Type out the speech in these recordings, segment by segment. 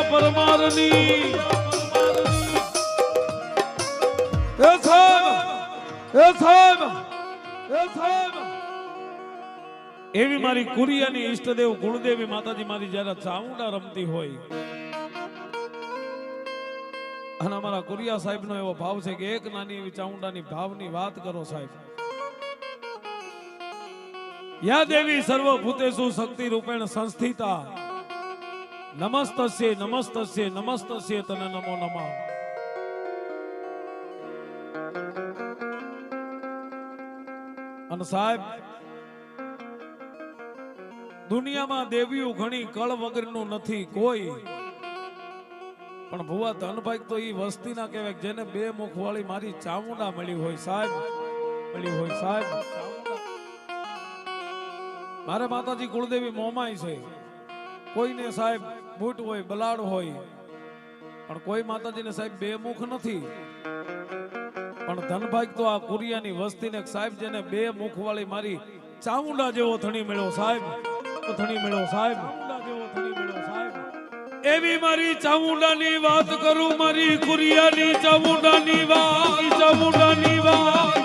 કુરિયા પરમારની એ સાહેબ એ સાહેબ એ સાહેબ. એવી મારી કુરિયાની ઈષ્ટદેવ ગુણદેવી માતાજી મારી જ્યારે ચામુંડા રમતી હોય, અને અમારા કુરિયા સાહેબનો એવો ભાવ છે કે એક નાની એવી ચામુંડાની ભાવની વાત કરો સાહેબ. યા દેવી સર્વભૂતેષુ શક્તિ રૂપેણ સંસ્થિતા. નમસ્તસ્ય નમસ્તસ્ય નમસ્તસ્ય તને નમો નમઃ અને સાહેબ દુનિયામાં દેવીઓ ઘણી કળ વગરનું નથી કોઈ. પણ ભુવા ધનભાઈ તો એ વસ્તી ના કહેવાય જેને બે મુખ વાળી મારી ચામુંડા મળી હોય સાહેબ, મળી હોય સાહેબ. મારે માતાજી કુળદેવી મોમાય છે. કોઈને સાહેબ બૂટ હોય, બલાડ હોય. પણ કોઈ માતાજીને સાહેબ બે મુખ નથી. પણ ધનભાગ તો આ કુરિયાની વસ્તીને સાહેબ જેને બે મુખ વાળી મારી ચામુંડા જેવો ધણી મેળો સાહેબ. થણી મળ્યો સાહેબ. જેવો સાહેબ. એવી મારી ચામુંડાની વાત કરું, મારી કુરિયાની ચામુંડાની વાત ચામુંડાની વાત.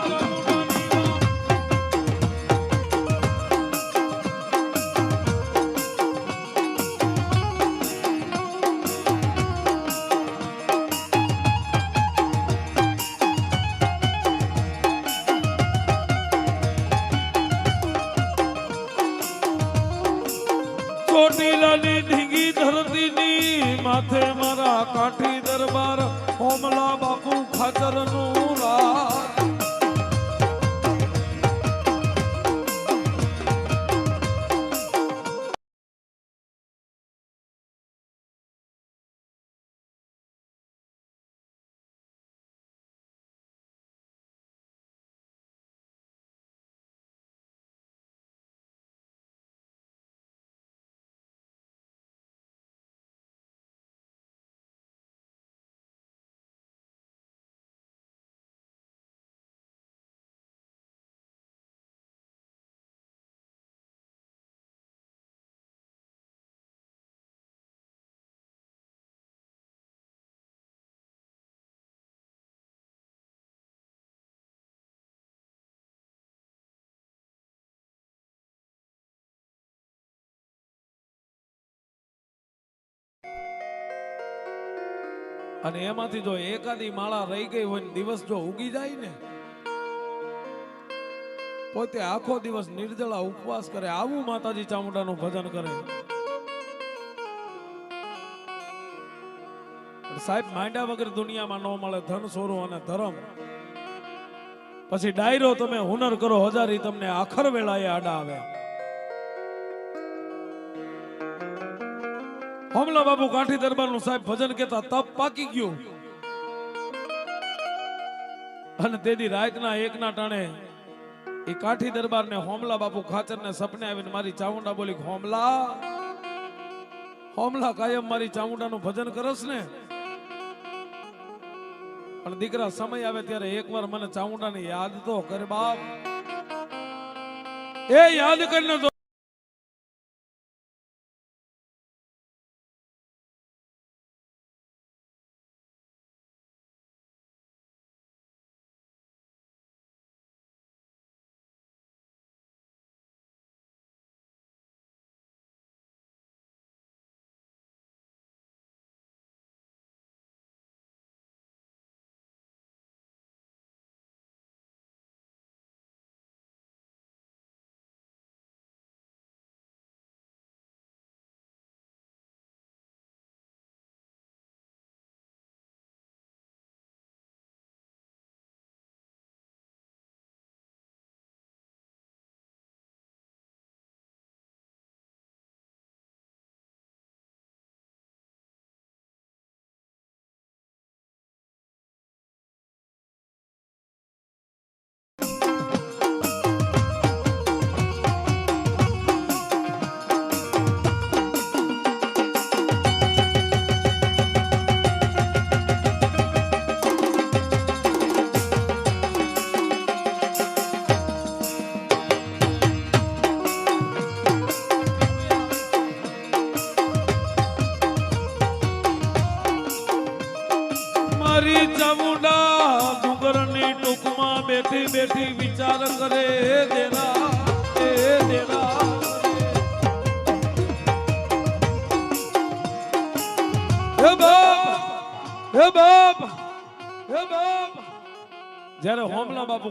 દરબાર હોમલા બાપુ ખાચરનું રાજ અને એમાંથી જો એકાદી માળા રહી ગઈ હોય દિવસ જો ઉગી જાય ને, પોતે આખો દિવસ નિર્જળા ઉપવાસ કરે, આવું માતાજી ચામુંડાનું ભજન કરે. સાહેબ, માંડ્યા વગર દુનિયામાં ન મળે ધન સોરું અને ધર્મ. પછી ડાયરો તમે હુનર કરો, હજારી તમને આખર વેળાએ આડા આવે હોમલા બાબુ કાઠી દરબારનું સાહેબ ભજન કેતા તપ પાકી ગયું. અને તેદી રાતના એકના ટાણે એ કાઠી દરબારને હોમલા બાપુ ખાચરને સપને આવીને મારી ચામુંડા બોલી, હોમલા હોમલા કાયમ મારી ચામુંડાનું ભજન કરસ ને. પણ દીકરા સમય આવે ત્યારે એકવાર મને ચામુંડાની યાદ તો કર બાપ. એ યાદ કરીને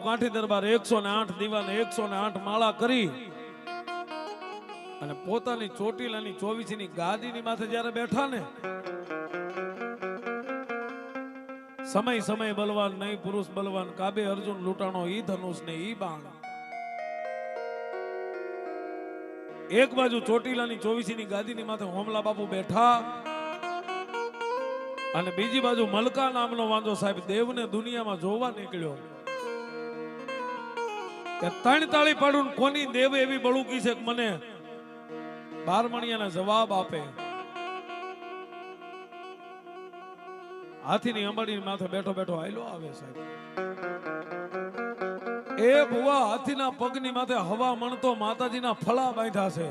કાંઠી દરબાર એકસો ને આઠ દીવાને એકસો ને આઠ માળા કરી અને પોતાની ચોટીલાની ચોવીસી ગાદીની માથે જ્યારે બેઠા ને, સમય સમય બલવાન, નહીં પુરુષ બલવાન, કાબે અર્જુન, લૂંટાણો, ઈ ધનુષ ને ઈ બાણ. એક બાજુ ચોટીલાની ચોવીસી ગાદીની માથે હોમલા બાપુ બેઠા અને બીજી બાજુ મલકા નામનો વાંધો સાહેબ દેવને દુનિયામાં જોવા નીકળ્યો. ત્રણ તાળી પાડું કોની દેવ એવી બળુકી છે મને બારમણિયાના જવાબ આપે. હાથીની અંબાડી માથે બેઠો બેઠો આયલો આવે સાહેબ. એ ભુવા હાથીના પગની માથે હવા મણતો માતાજીના ફળા બાંધ્યા છે.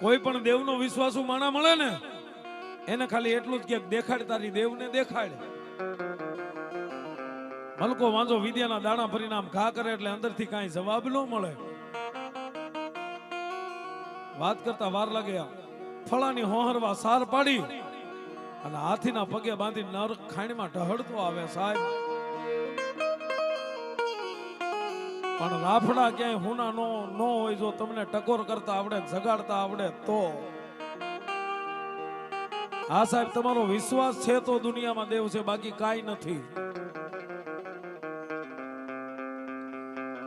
કોઈ પણ દેવનો વિશ્વાસુ માણા મળે ને, એને ખાલી એટલું જ કે દેખાડ તારી દેવને દેખાડ. મલકો વાંજો, વિદ્યાના દાણા ભરીને ઘા કરે એટલે અંદરથી કાંઈ જવાબ ન મળે. વાત કરતા વાર લાગે ફળાની હોહરવા સાર પાડી અને હાથીના પગે બાંધી નર ખાણીમાં ઢહડતો આવે સાહેબ. પણ રાફડા ક્યાંય હુના નો, ન હોય જો તમને ટકોર કરતા આવડે જગાડતા આવડે તો. હા સાહેબ, તમારો વિશ્વાસ છે તો દુનિયામાં દેવ છે, બાકી કાંઈ નથી.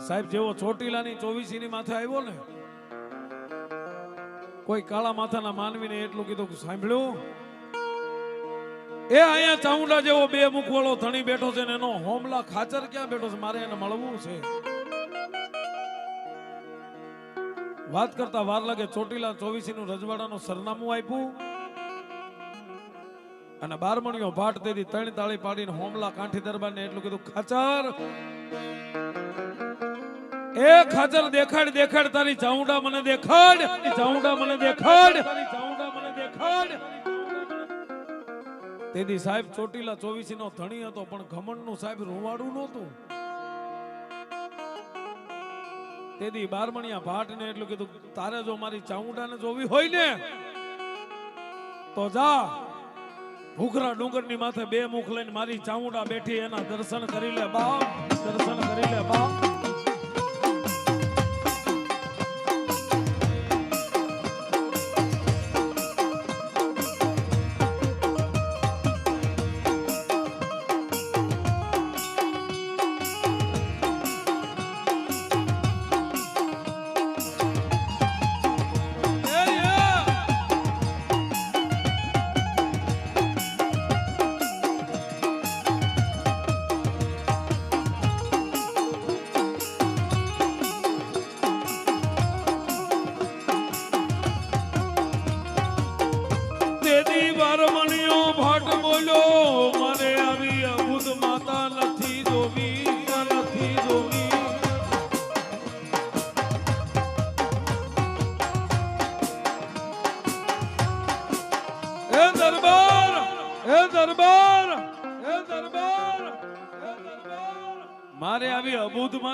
સાહેબ, જેવો ચોટીલાની ચોવીસીની માથે આવ્યો ને, કોઈ કાળા માથાના માનવીને એટલું કીધું સાંભળ્યું? એ અહીંયા ચામુંડા જેવો બે મુખવાળો ધણી બેઠો છે એનો હોમલા ખાચર ક્યાં બેઠો છે? મારે એને મળવું છે. વાત કરતા વાર લાગે ચોટીલા ચોવીસી નું રજવાડાનું સરનામું આપ્યું અને બારમણીઓ ભાટ તેથી ત્રણ તાળી પાડીને હોમલા કાંઠી દરબારને એટલું કીધું, ખાચર! એ ખાચર દેખાડ દેખાડ, તારી ચાઉંડા મને દેખાડ ચાઉંડા મને દેખાડ. ચાઉંડા તેથી સાહેબ ચોટીલા ચોવીસી નો ધણી હતો, પણ ઘમંડનું સાહેબ રૂવાડું નહોતું. તેથી બારમણિયા ભાટ ને એટલું કીધું, તારે જો મારી ચાઉંડા ને જોવી હોય ને, તો જા. ભૂખરા ડુંગરની માથે બે મુખ લઈને મારી ચાઉડા બેઠી, એના દર્શન કરી લે બાપ, દર્શન કરી લે બાપ.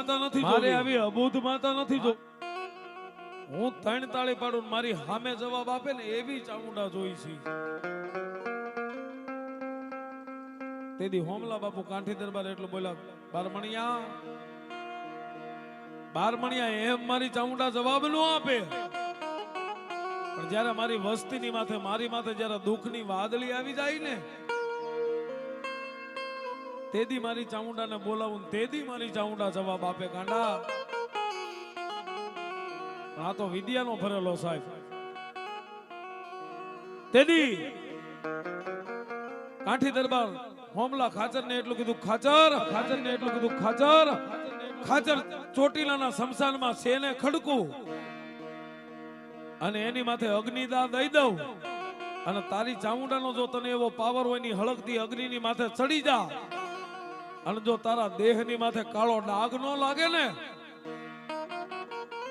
માતા નથી મારે આવી અભૂત માતા નથી જો હું ત્રણ તાળી પાડું મારી સામે જવાબ આપે ને એવી ચામુંડા જોઈ છે. તેથી હોમલા બાપુ કાંઠી દરબાર એટલું બોલ્યા બારમણિયા બારમણિયા એમ મારી ચામુંડા જવાબ નો આપે. પણ જ્યારે મારી વસ્તીની માથે મારી માથે જ્યારે દુઃખની વાદળી આવી જાય ને તેદી મારી ચામુંડાને બોલાવું તેદી મારી ચામુંડા જવાબ આપે કાંડા આ તો વિદ્યાનો ભરેલો સાહેબ. તેદી. કાઠી દરબાર, હોમલા ખાચર ને એટલું કીધું, ખાચર ખાચર ને એટલું કીધું, ખાચર ખાચર ચોટીલાના શમશાનમાં શેને ખડકું? અને એની માથે અગ્નિદા દઈ દઉં. અને તારી ચામુંડાનો જો તને એવો પાવર હોયની હળકતી અગ્નિની માથે ચડી જા. અને જો તારા દેહની માથે કાળો ડાઘ નો લાગે ને,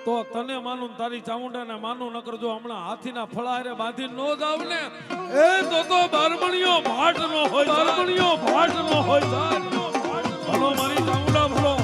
તો તને માનું ને તારી ચામુંડાને માનું, નકર જો હમણાં હાથીના ફળા હારે બાંધી નો જાવ ને, એ તો તો બારમણીઓ ભાટ નો હોય, બારમણીઓ ભાટ નો હોય. ભલો મારી ચામુંડા ભલો.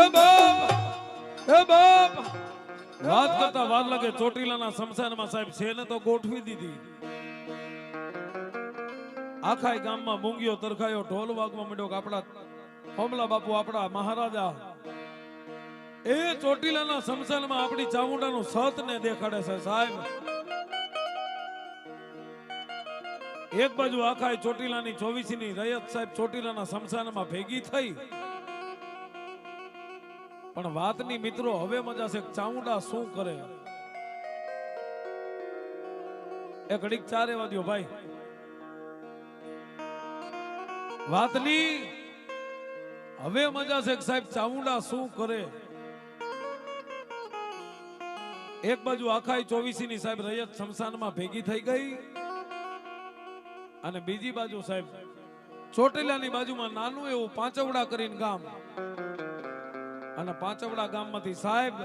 હે બાપ હે બાપ વાત કરતા વાર લાગે, ચોટીલાના શમશાનમાં સાહેબ છે ને તો ગોઠવી દીધી? આખાય ગામમાં મૂંગીઓ તરખાયો, ઢોલ વાગવા માંડ્યો આપણા હોમલા બાપુ, આપણા મહારાજા. એ ચોટીલાના શમશાનમાં આપણી ચામુંડાનું સત ને દેખાડે છે સાહેબ. એક બાજુ આખા ચોટીલાની ચોવીસી રયત સાહેબ ચોટીલાના શમશાનમાં ભેગી થઈ. પણ વાતની મિત્રો હવે મજા છે ચામુંડા શું કરે? એ ઘડીક ચારે વાગ્યો ભાઈ. વાતની હવે મજા છે સાહેબ ચામુંડા શું કરે? એક બાજુ આખાઈ ચોવીસી ની સાહેબ રૈયત શમશાનમાં ભેગી થઈ ગઈ અને બીજી બાજુ સાહેબ ચોટીલાની બાજુમાં નાનું એવું પાંચવડા કરીને ગામ. અને પાંચવડા ગામમાંથી સાહેબ,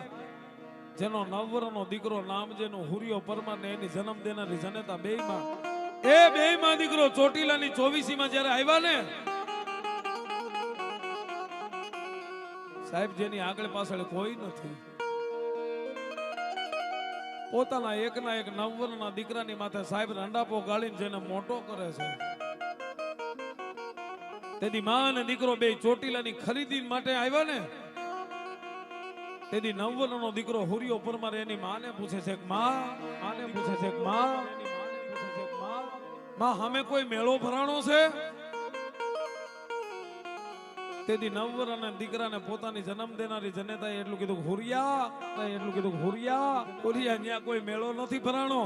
જેનો નવરનો દીકરો નામ જેનો હુરિયો પરમાર ને એની જન્મ દેનારી જનેતા બેયમાં. એ બે માં દીકરો ચોટીલાની ચોવીસી માં જ્યારે આવ્યા ને, સાહેબ, જેની આગળ પાછળ કોઈ નથી. પોતાના એકના એક નવવરના દીકરાની માથે સાહેબ રંડાપો ગાળીને જેને મોટો કરે છે. તેથી માં અને દીકરો બે ચોટીલાની ખરીદી માટે આવ્યા ને તેથી નવવનનો દીકરો હુરિયો પરમાર એની માને પૂછે છે માં, માને પૂછે છે માં માં, હમે કોઈ મેળો ભરાણો છે? તેથી નવવર અને દીકરાને પોતાની જન્મ દેનારી જનેતાએ એટલું કીધું હુરિયા એટલું કીધું હુરિયા હુરિયા ન્યા કોઈ મેળો નથી ભરાણો.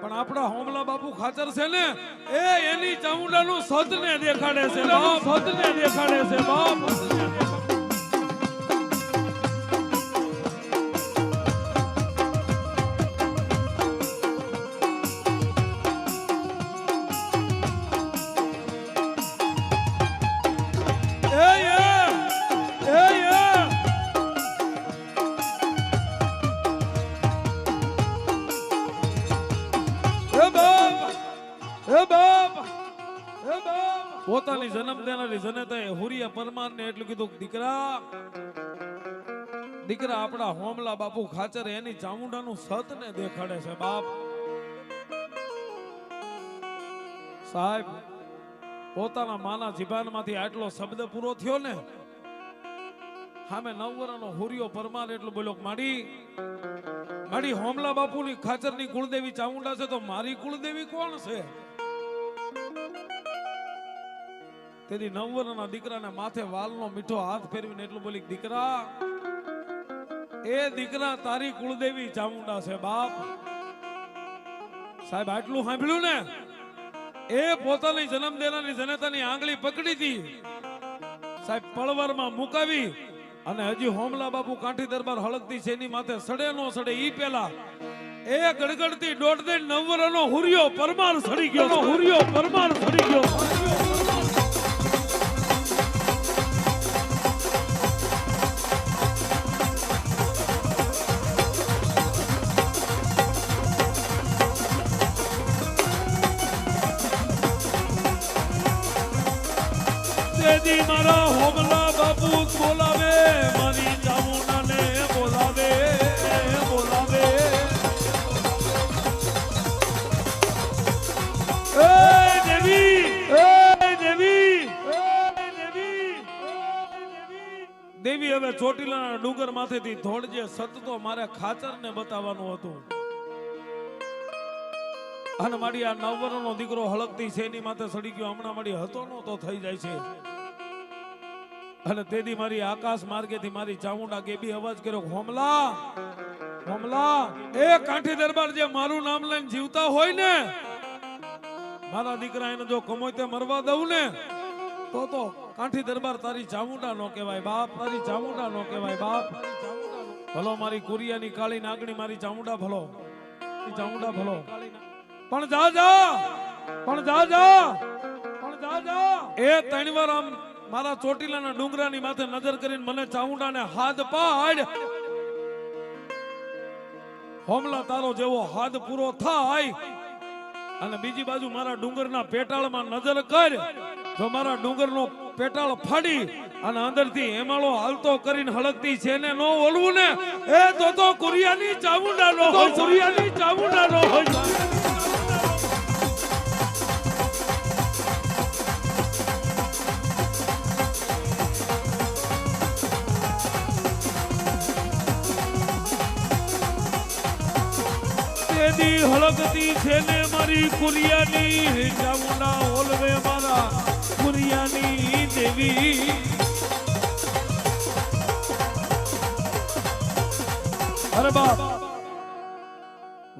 પણ આપણા હોમલા બાપુ ખાચર છે ને, એ એની ચામુંડાનું સદને દેખાડે છે, બાપ. સદને દેખાડે છે, બાપ. હે બાપ! હે બાપ! પોતાની જન્મ દેનારી જનતાએ હુરિયા પરમાર ને એટલું કીધું દીકરા દીકરા, આપણા હોમલા બાપુ ખાચર એની ચામુંડાનું સત ને દેખાડે છે, બાપ સાહેબ, પોતાના માના જીભાનમાંથી આટલો શબ્દ પૂરો થયો ને, સામે નવવરાનો હુરિયો પરમાર એટલું બોલ્યો માડી માડી હોમલા બાપુની ખાચરની કુળદેવી ચામુંડા છે, તો મારી કુળદેવી કોણ છે તેથી નવવરના દીકરાને માથે વાલનો મીઠો હાથ ફેરવીને એટલું બોલી, દીકરા, એ દીકરા તારી કુળદેવી ચામુંડા છે, બાપ. સાહેબ, આટલું સાંભળ્યું ને, એ પોતાની જન્મ દેનારી જનતાની આંગળી પકડી હતી. સાહેબ, પળવરમાં મુકાવી અને હજી હોમલા બાપુ કાંઠી દરબાર હળકતી છે, એની માથે સડે નો સડે, ઈ પેલા એ ગડગડતી દોઢ દે નવરનો હુરિયો પરમાર સડી ગયો હુરિયો પરમાર સડી ગયો તેથી મારા હોમલા બાપુ બોલાવે, મારી ચામુંડાને બોલાવે બોલાવે. એ દેવી હવે ચોટીલાના ડુંગર માથેથી ધોળજે સતતો મારે ખાચરને બતાવવાનું હતું. અને મારી આ નવવરનો દીકરો હળકતી છે એની માથે સડી ગયો? હમણાં મારી હતો નો તો થઈ જાય છે. અને તેથી મારી આકાશ માર્ગેથી મારી ચામુંડા ગેબી અવાજ કર્યો, હોમલા હોમલા, એ કાંઠી દરબાર જે મારું નામ લઈને જીવતા હોય ને, મારા દીકરા એને જો કમોય તે મરવા દઉં ને, તો તો કાંઠી દરબાર તારી ચામુંડા નો કહેવાય, બાપ તારી ચામુંડા નો કહેવાય, બાપ ભલો મારી કુરિયાની કાળી નાગણી, મારી ચામુંડા ભલો ચામુંડા ભલો. પણ જા જા, પણ જા જા, પણ જા જા, એ ત્રણ વાર આમ મારા ચોટીલાના ડુંગરાની માથે નજર કરીને મને ચાઉંડાને હાથ પાડ. હોમલા તારો જેવો હાથ પૂરો થાય. અને બીજી બાજુ મારા ડુંગરના પેટાળમાં નજર કર. જો મારા ડુંગરનો પેટાળ ફાડી અને અંદરથી હેમાળો હાલતો કરીને હળકતી છે ને નો ઓલવું ને, એ તો તો કુરિયાની ચામુંડા નો હોય કુરિયાની ચામુંડા નો હોય. તેદી હળકતી છે ને મારી કુરિયાની. ચામુંડા ઓલવે મારા કુરિયાની દેવી. અરે બાપ.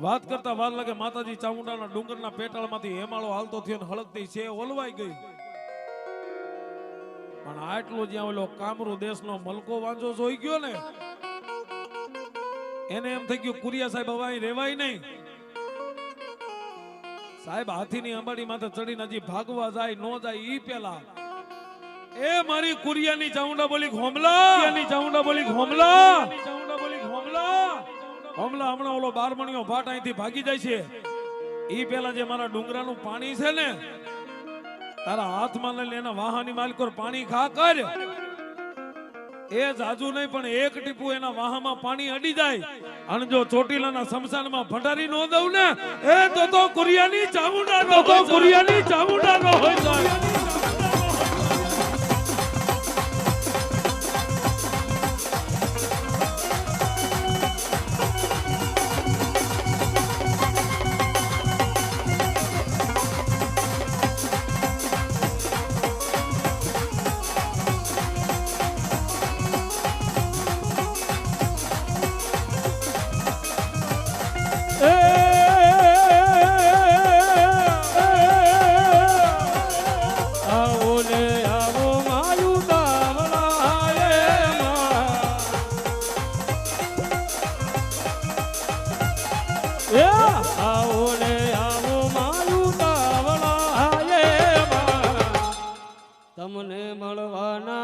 વાત કરતા વાર લાગે માતાજી ચામુંડાના ડુંગરના પેટાળમાંથી હેમાળો હાલતો થયો ને હળકતી છે, ઓલવાઈ ગઈ. પણ આટલો જ્યાં ઓલો કામરૂ દેશનો મલકો વાંચો જોઈ ગયો ને, એને એમ થઈ ગયું કુરિયા સાહેબ હવે અહીં રેવાય નહીં. સાહેબ, હાથીની અંબાડી માથે ચડીને હજી ભાગવા જાય, નો જાય, ઈ પેલા. એ મારી કુરિયાની ચાઉંડા બોલી હોમલા ની ચાઉંડા બોલી હોમલા ચાઉંડા બોલી હોમલા હોમલા હમણાં ઓલો બારમણીઓ ભાટ અહીંથી ભાગી જાય છે. ઈ પેલા જે મારા ડુંગરાનું પાણી છે ને, તારા હાથમાં લઈને એના વાહની માલિકો પાણી ખા કર. એ જાજુ નહીં પણ એક ટીપુ એના વાહમાં પાણી અડી જાય અને જો ચોટીલાના સમસાનમાં ભંડારી નો દઉં ને એ તો તો કુરિયાની ચામુંડા નો તો કુરિયાની ચામુંડા નો હોય સાહેબ. તમને મળવાના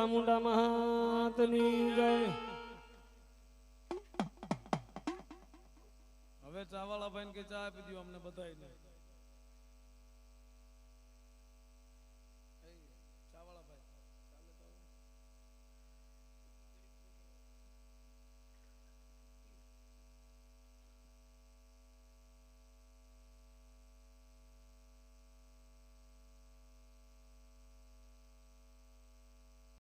ચામુંડા મહાતની જય. હવે ચાવાળા ભાઈ કે ચા આપી દો અમને બધાને